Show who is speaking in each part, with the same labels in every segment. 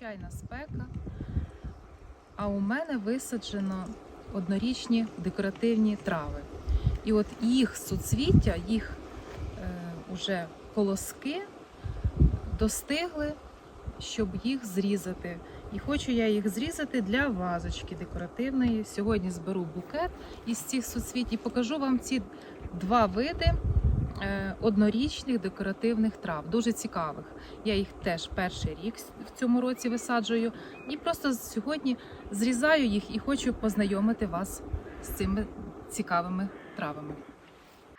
Speaker 1: надзвичайна спека. А у мене висаджено однорічні декоративні трави. І от їх суцвіття, їх е, уже колоски достигли, щоб їх зрізати. І хочу я їх зрізати для вазочки декоративної. Сьогодні зберу букет із цих суцвіть і покажу вам ці два види однорічних декоративних трав, дуже цікавих. Я їх теж перший рік в цьому році висаджую. І просто сьогодні зрізаю їх і хочу познайомити вас з цими цікавими травами.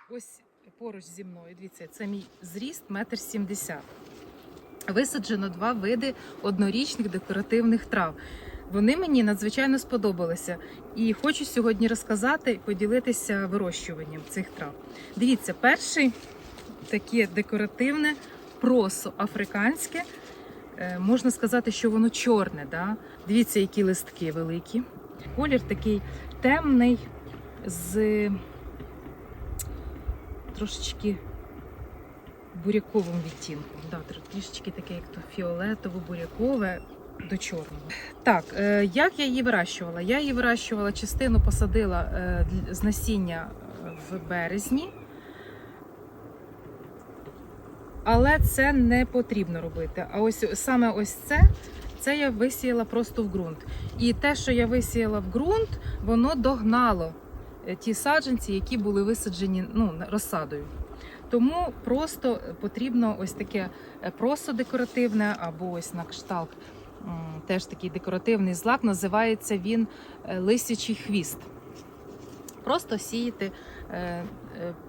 Speaker 1: Ось поруч зі мною, дивіться, це мій зріст метр сімдесят. Висаджено два види однорічних декоративних трав. Вони мені надзвичайно сподобалися. І хочу сьогодні розказати поділитися вирощуванням цих трав. Дивіться, перший таке декоративне просо африканське. Е, Можна сказати, що воно чорне. Да? Дивіться, які листки великі. Колір такий темний з трошечки буряковим відтінком. Да, тр- трішечки таке, як то фіолетово-бурякове до чорного. Так, е, як я її вирощувала? Я її вирощувала, частину посадила е, з насіння е, в березні. Але це не потрібно робити. А ось саме ось це, це я висіяла просто в ґрунт. І те, що я висіяла в ґрунт, воно догнало ті саджанці, які були висаджені ну, розсадою. Тому просто потрібно ось таке просо декоративне, або ось на кшталт теж такий декоративний злак. Називається він е, лисячий хвіст. Просто сіяти е, е,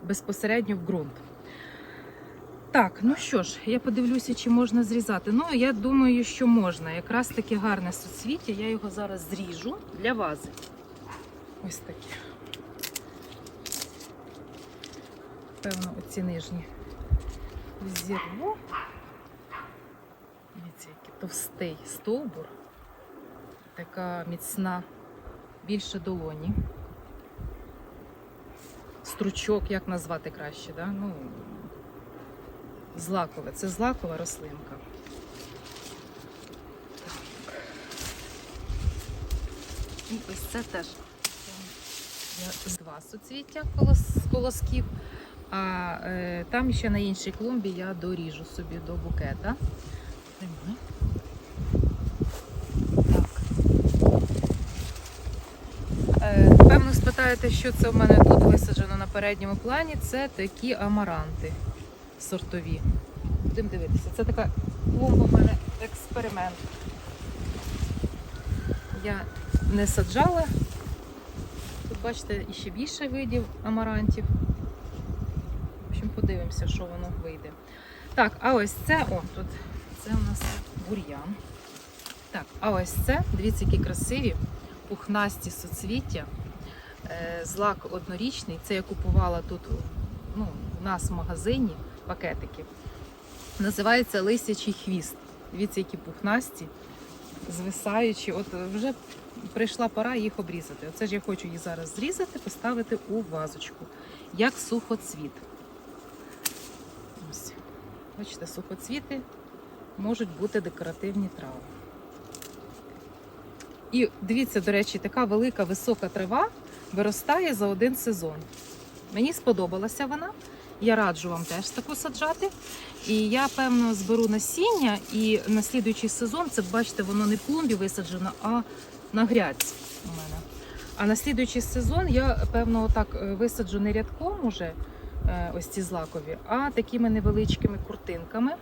Speaker 1: безпосередньо в ґрунт. Так, ну що ж, я подивлюся, чи можна зрізати. Ну, я думаю, що можна. Якраз таке гарне суцвіття. Я його зараз зріжу для вази. Ось таке. Певно, оці нижні зірву. Дивіться, який товстий стовбур. Така міцна, більше долоні. Стручок, як назвати краще, да? ну, злакове. Це злакова рослинка. І ось це теж я два суцвіття колос, колосків. А е, там ще на іншій клумбі я доріжу собі до букета. Тримай. Так. Е, певно, що це в мене тут висаджено на передньому плані. Це такі амаранти сортові. Будемо дивитися. Це така клумба в мене експеримент. Я не саджала. Тут бачите іще більше видів амарантів. В общем, подивимося, що воно вийде. Так, а ось це, о, тут це у нас бур'ян. Так, а ось це, дивіться, які красиві, пухнасті соцвіття. Е, Злак однорічний. Це я купувала тут ну, у нас в магазині пакетики. Називається лисячий хвіст. Дивіться, які пухнасті, звисаючі. От вже прийшла пора їх обрізати. Оце ж я хочу їх зараз зрізати, поставити у вазочку, як сухоцвіт. Ось. Бачите, сухоцвіти можуть бути декоративні трави. І дивіться, до речі, така велика висока трава виростає за один сезон. Мені сподобалася вона. Я раджу вам теж таку саджати. І я, певно, зберу насіння і на слідуючий сезон, це бачите, воно не в клумбі висаджено, а на грядці у мене. А на слідуючий сезон я, певно, отак е, висаджу не рядком уже е, ось ці злакові, а такими невеличкими куртинками,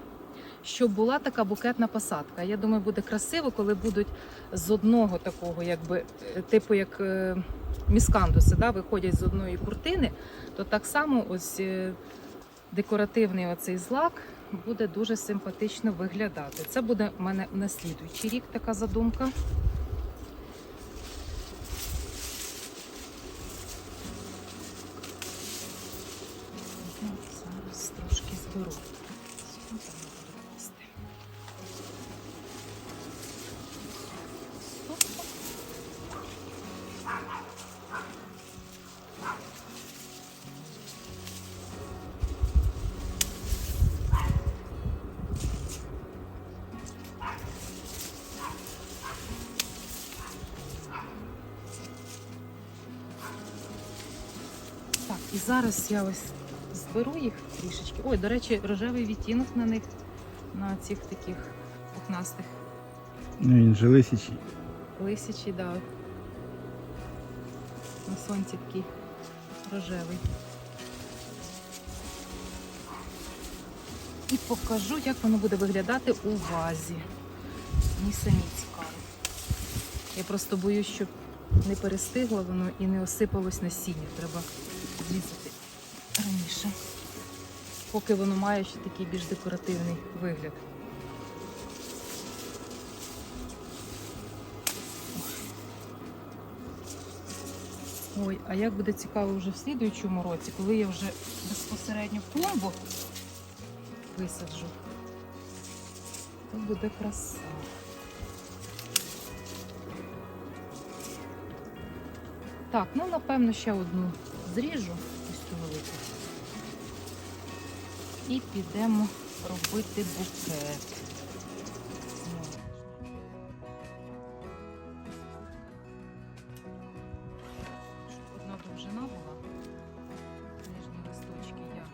Speaker 1: щоб була така букетна посадка. Я думаю, буде красиво, коли будуть з одного такого, якби, е, типу як е, міскандуси, да, виходять з одної куртини, то так само ось е, декоративний оцей злак буде дуже симпатично виглядати. Це буде в мене на слідуючий рік така задумка. Зараз трошки зберу. Зараз я ось зберу їх трішечки. Ой, до речі, рожевий відтінок на них, на цих таких пухнастих
Speaker 2: Ну, він же лисячий.
Speaker 1: лисячі, да. На сонці такий рожевий. І покажу, як воно буде виглядати у вазі. Мені самі цікаво. Я просто боюсь, щоб не перестигло воно і не осипалось насіння. Треба зрізати раніше. Поки воно має ще такий більш декоративний вигляд. Ой, а як буде цікаво вже в слідуючому році, коли я вже безпосередньо клумбу висаджу, то буде краса. Так, ну напевно ще одну зріжу, ось цю велику. І підемо робити букет. Одна довжина була. Нижні листочки я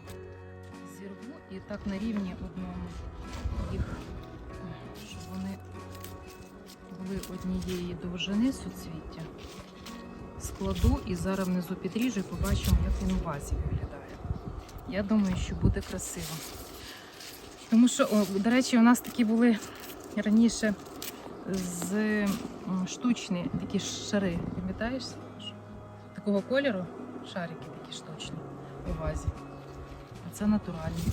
Speaker 1: зірву і так на рівні одному їх, щоб вони були однієї довжини суцвіття. Складу і зараз внизу підріжу і побачимо, як він у вазі виглядає. Я думаю, що буде красиво. Тому що, о, до речі, у нас такі були раніше з штучні такі шари. Пам'ятаєш? Такого кольору шарики такі штучні у вазі. А це натуральні.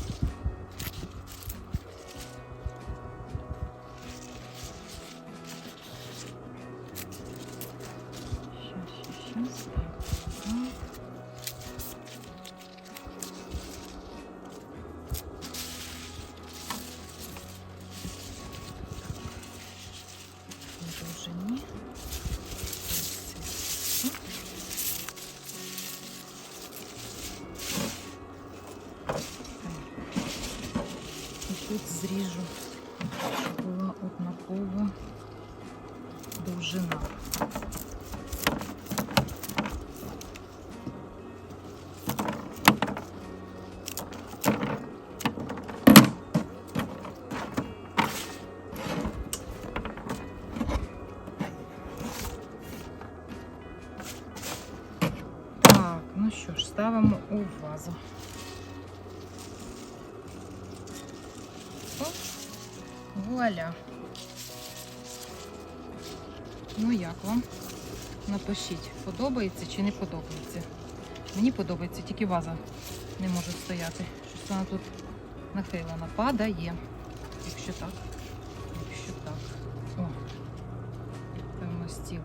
Speaker 1: Довжина. Так, ну що ж, ставимо у вазу. Вуаля. Ну як вам? Напишіть, подобається чи не подобається. Мені подобається, тільки ваза не може стояти. Щось вона тут нахилена. Падає. Якщо так. Якщо так. О. Певно, стіл